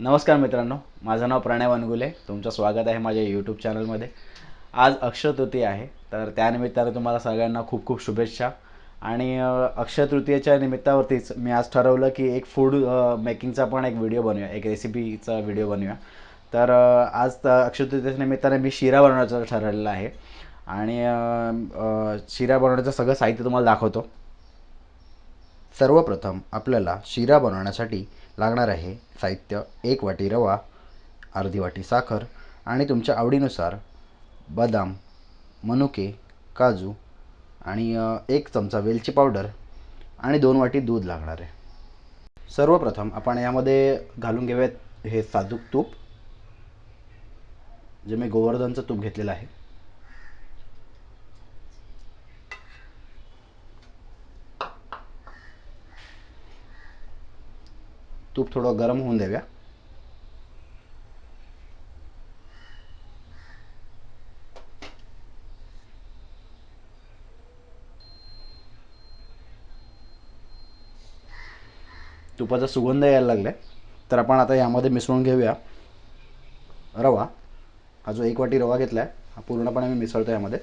नमस्कार मित्रांनो माझं नाव प्रणय वनगुले तुमचं स्वागत आहे माझ्या यूट्यूब चॅनलमध्ये आज अक्षय आहे तर त्यानिमित्ताने तुम्हाला सगळ्यांना खूप खूप शुभेच्छा. आणि अक्षतृतीयेच्या अक्षय तृतीयेच्या निमित्तावरतीच मी आज ठरवलं की एक फूड मेकिंगचा पण एक व्हिडिओ बनवूया एक रेसिपीचा व्हिडिओ बनवूया. तर आज तर अक्षय तृतीयेच्या निमित्ताने मी शिरा बनवण्याचं ठरवलेलं आहे. आणि शिरा बनवण्याचं सगळं साहित्य तुम्हाला दाखवतो. सर्वप्रथम आपल्याला शिरा बनवण्यासाठी लागणार आहे. साहित्य एक वाटी रवा अर्धी वाटी साखर आणि तुमच्या आवडीनुसार बदाम मनुके काजू आणि एक चमचा वेलची पावडर आणि दोन वाटी दूध लागणार आहे. सर्वप्रथम आपण यामध्ये घालून घेऊयात हे साजूक तूप जे मी गोवर्धनचं तूप घेतलेलं आहे. तूप थोडं गरम होऊन देऊया. तुपाचा सुगंध यायला लागला तर आपण आता यामध्ये मिसळून घेऊया. रवा. हा जो एक वाटी रवा घेतला आहे हा पूर्णपणे मी मिसळतो यामध्ये.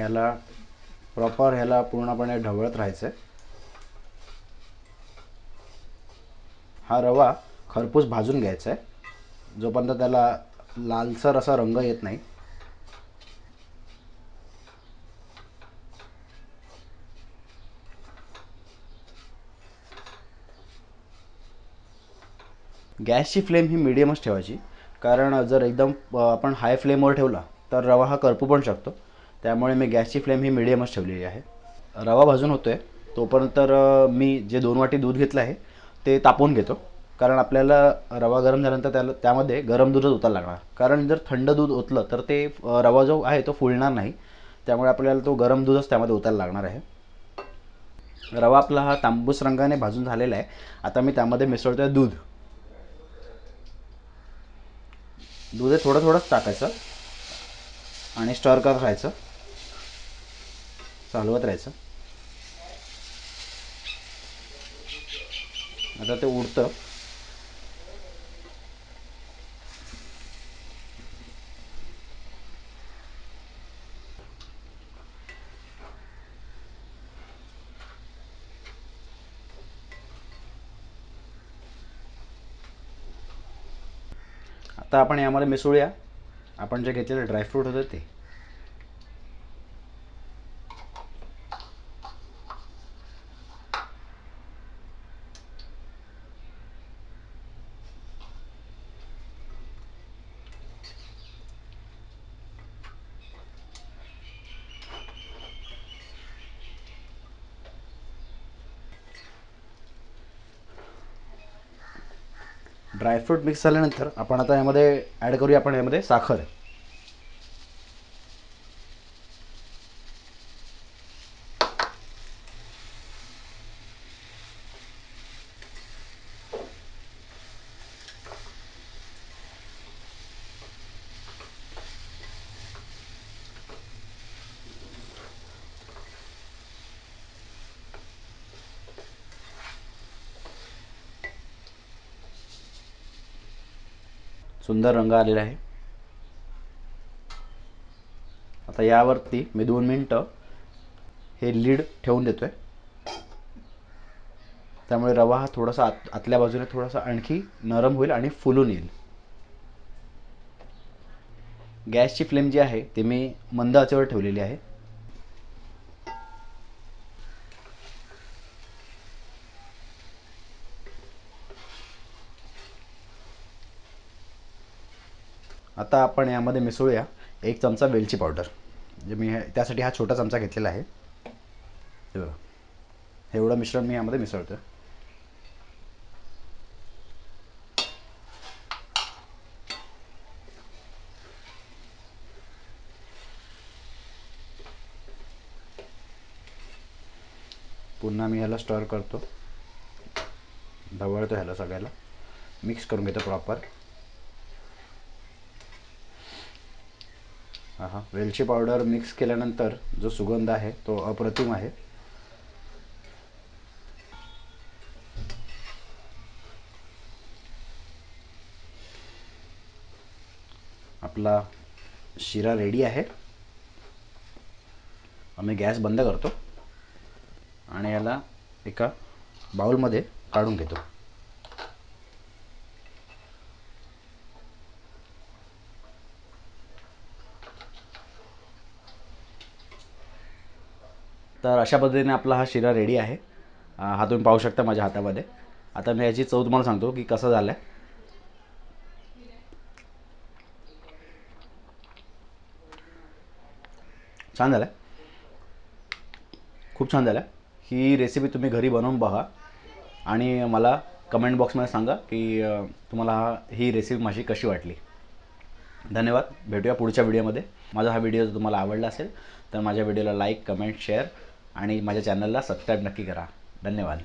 ह्याला प्रॉपर ह्याला पूर्णपणे ढवळत राहायचं आहे हा रवा खरपूस भाजून घ्यायचा आहे जोपर्यंत त्याला लालसर असा रंग येत नाही. गॅसची फ्लेम ही मिडियमच ठेवायची. कारण जर एकदम आपण हाय फ्लेमवर ठेवला तर रवा हा करपू पण शकतो. त्यामुळे मी गॅसची फ्लेम ही मिडियमच ठेवलेली आहे. रवा भाजून होतो आहे तोपर्यंत तर मी जे दोन वाटी दूध घेतलं आहे ते तापवून घेतो. कारण आपल्याला रवा गरम झाल्यानंतर त्याला त्यामध्ये गरम दूधच ओतायला लागणार. कारण जर थंड दूध ओतलं तर ते रवा जो आहे तो फुलणार नाही. त्यामुळे आपल्याला तो गरम दूधच त्यामध्ये ओतायला लागणार आहे. रवा आपला हा तांबूस रंगाने भाजून झालेला आहे. आता मी त्यामध्ये मिसळतो आहे दूध. दूध हे थोडं थोडंच टाकायचं. आणि स्टर करत राहायचं. चालवत राहायचं. आता ते उडतं. आता आपण यामध्ये मिसळूया. आपण जे घेतलेले ड्रायफ्रूट होते ते. ड्रायफ्रूट मिक्स झाल्यानंतर आपण आता यामध्ये ॲड करूया आपण यामध्ये साखर. सुंदर रंग आलेला आहे. आता यावरती मी दोन मिनटं हे लीड ठेवून देतोय. त्यामुळे रवा हा थोडासा आत आतल्या बाजूने थोडासा आणखी नरम होईल आणि फुलून येईल. गॅसची फ्लेम जी आहे ती मी मंद आचेवर ठेवलेली आहे. आता आपण यामध्ये मिसळूया एक चमचा वेलची पावडर. जे मी त्यासाठी हा छोटा चमचा घेतलेला आहे. हे बघा. एवढं मिश्रण मी यामध्ये मिसळतो पुन्हा मी ह्याला स्टर करतो. ढवळतो ह्याला सगळ्याला. मिक्स करून घेतो प्रॉपर हा वेलची पावडर मिक्स केल्यानंतर जो सुगंध आहे तो अप्रतिम आहे. आपला शिरा रेडी आहे. आम्ही गॅस बंद करतो आणि याला एका बाउलमध्ये काढून घेतो. तर अशा पद्धतीने आपला हा शिरा रेडी आहे. हा तुम्ही पाहू शकता माझ्या हातामध्ये. आता मी याची चव तुम्हाला सांगतो की कसं झालं आहे छान झालं खूप छान झालं ही रेसिपी तुम्ही घरी बनवून बघा. आणि मला कमेंट बॉक्समध्ये सांगा की तुम्हाला ही रेसिपी माझी कशी वाटली. धन्यवाद. भेटूया पुढच्या व्हिडिओमध्ये माझा हा व्हिडिओ जर तुम्हाला आवडला असेल तर माझ्या व्हिडिओला लाईक कमेंट शेअर आणि माझ्या चॅनलला सबस्क्राईब नक्की करा. धन्यवाद.